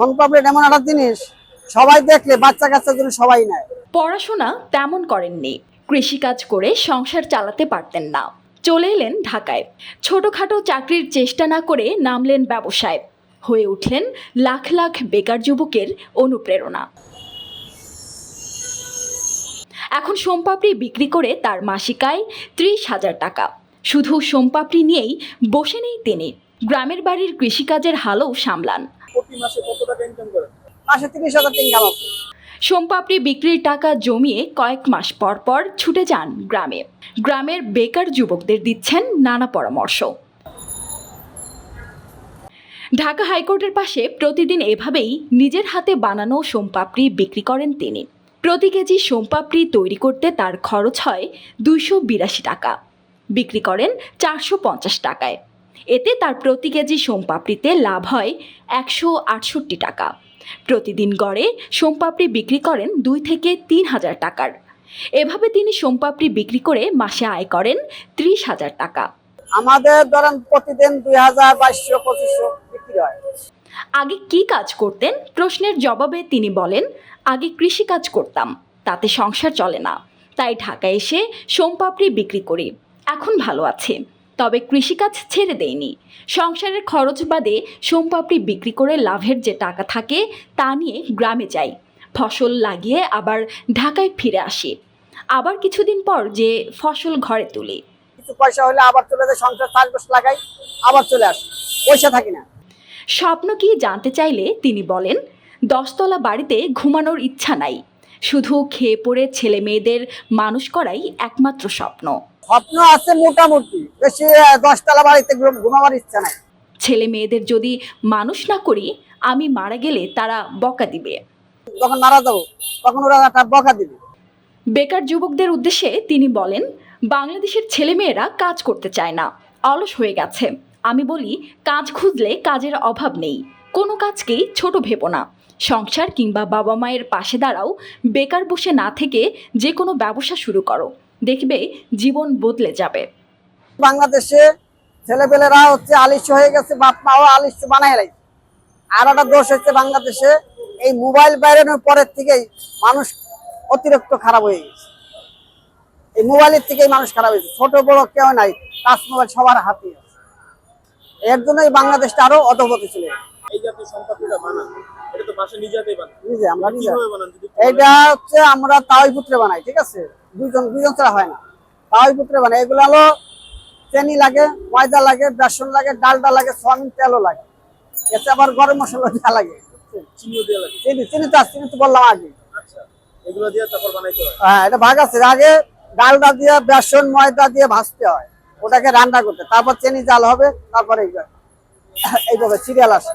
Phone পাবলিট এমন একটা জিনিস, সবাই দেখলে বাচ্চা কাচ্চার জন্য সবাই নেয়। পড়াশোনা তেমন করেননি, কৃষিকাজ করে সংসার চালাতে পারতেন না। চলে এলেন ঢাকায়। ছোটোখাটো চাকরির চেষ্টা না করে নামলেন ব্যবসায়। হয়ে উঠলেন লাখ লাখ বেকার যুবকের অনুপ্রেরণা। এখন সোমপাপড়ি বিক্রি করে তার মাসিকায় ত্রিশ হাজার টাকা। শুধু সোমপাপড়ি নিয়েই বসে নেই তিনি। গ্রামের বাড়ির কৃষিকাজের হালও সামলান। প্রতি মাসে তিরিশ হাজার ইনকাম সোমপাপড়ি বিক্রির টাকা জমিয়ে কয়েক মাস পর পর ছুটে যান গ্রামে। গ্রামের বেকার যুবকদের দিচ্ছেন নানা পরামর্শ। ঢাকা হাইকোর্টের পাশে প্রতিদিন এভাবেই নিজের হাতে বানানো সোমপাপড়ি বিক্রি করেন তিনি। প্রতি কেজি সোমপাপড়ি তৈরি করতে তার খরচ হয় দুইশো বিরাশি টাকা। বিক্রি করেন চারশো পঞ্চাশ টাকায়। এতে তার প্রতি কেজি সোমপাপড়িতে লাভ হয় একশো আটষট্টি টাকা। প্রতিদিন গড়ে সোমপাপড়ি বিক্রি করেন দুই থেকে তিন হাজার টাকার। এভাবে তিনি সোমপাপড়ি বিক্রি করে মাসে আয় করেন ত্রিশ হাজার টাকা। আমাদের ধরেন প্রতিদিন দুই হাজার বাইশশো পঁচিশশো বিক্রি হয়। আগে কি কাজ করতেন? প্রশ্নের জবাবে তিনি বলেন আগে কৃষি কাজ করতাম তাতে সংসার চলে না। তাই ঢাকায় এসে সোমপাপড়ি বিক্রি করি এখন ভালো আছে। তবে কৃষিকাজ ছেড়ে দেয়নি। সংসারের খরচ বাদে সোমপাপড়ি বিক্রি করে লাভের যে টাকা থাকে তা নিয়ে গ্রামে যাই। ফসল লাগিয়ে আবার ঢাকায় ফিরে আসি। আবার কিছুদিন পর যে ফসল ঘরে তুলি। কিছু পয়সা হলে আবার চলে যায় সংসার চাষবাস লাগাই আবার চলে আসে। পয়সা থাকি না। স্বপ্ন কি জানতে চাইলে তিনি বলেন দশতলা বাড়িতে ঘুমানোর ইচ্ছা নাই। শুধু খেয়ে পড়ে ছেলে মেয়েদের মানুষ করাই একমাত্র স্বপ্ন। স্বপ্ন আছে মোটামুটি। বেশি দশতলা বাড়িতে ঘুমাবার ইচ্ছা নাই। ছেলে মেয়েদের যদি মানুষ না করি আমি মারা গেলে তারা বকা দিবে। যখন মারা যাব তখন ওরা বকা দিবে। বেকার যুবকদের উদ্দেশ্যে তিনি বলেন বাংলাদেশের ছেলেমেয়েরা কাজ করতে চায় না অলস হয়ে গেছে। আমি বলি কাজ খুঁজলে কাজের অভাব নেই। কোনো কাজকেই ছোট ভেবো না। সংসার কিংবা বাবা মায়ের পাশে দাঁড়াও বেকার বসে না থেকে যে কোনো ব্যবসা শুরু করো। দেখবে জীবন বদলে যাবে। বাংলাদেশে ছেলেপেলেরা হচ্ছে আলিস্য হয়ে গেছে বাপ মাও আলিস্য বানায় রাখছে। আর একটা দোষ হচ্ছে বাংলাদেশে এই মোবাইল বেরোনোর পরের থেকেই মানুষ অতিরিক্ত খারাপ হয়ে গেছে। এই মোবাইলের থেকেই মানুষ খারাপ হয়েছে। ছোট বড় কেউ নাই টাচ মোবাইল সবার হাতে আছে। এর জন্যই বাংলাদেশটা আরও অধপতি ছিল এই যে আপনি বানান। নিজে আমরা নিজে একটু এইটা হচ্ছে আমরা তাওয়াই পুত্রে বানাই ঠিক আছে? দুইজন দুইজন ছাড়া হয় না। তাওয়াই পুত্রে বানাই। এগুলো হলো চেনি লাগে ময়দা লাগে বেসন লাগে ডালডা লাগে সোয়াবিন তেলও লাগে। এতে আবার গরম মশলা দেওয়া লাগে চিনিও দেওয়া লাগে। চিনি চিনি তো চিনি তো বললাম আগে। আচ্ছা এগুলো দিয়ে তারপর বানাইতে হয়। হ্যাঁ এটা ভাগ আছে। আগে ডালডা দিয়ে বেসন ময়দা দিয়ে ভাজতে হয়। ওটাকে রান্না করতে তারপর চিনি জাল হবে তারপরে এইভাবে এইভাবে সিরিয়াল আসে।